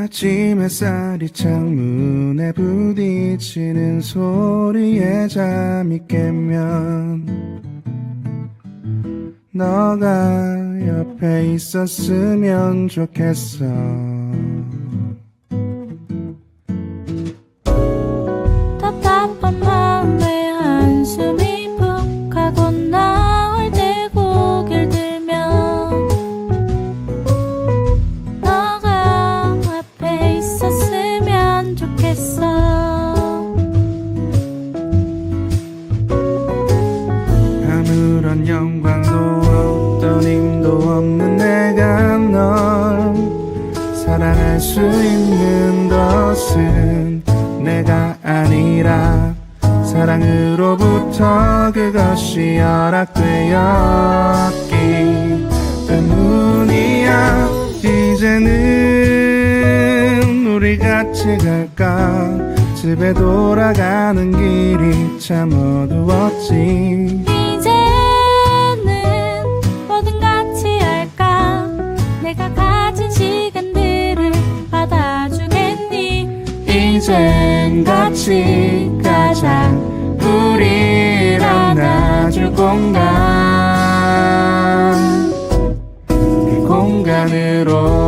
아침 햇살이 창문에 부딪히는 소리에 잠이 깨면 너가 옆에 있었으면 좋겠어 좋겠어. 아무런 영광도 어떤 힘도 없는 내가 널 사랑할 수 있는 것은 내가 아니라 사랑으로부터 그것이 허락되었기 때문이야. 이제는 우리 같이 갈까? 집에 돌아가는 길이 참 어두웠지. 이제는 뭐든 같이 할까? 내가 가진 시간들을 받아주겠니? 이젠 같이 가자. 우리랑 나줄 공간. 그 공간으로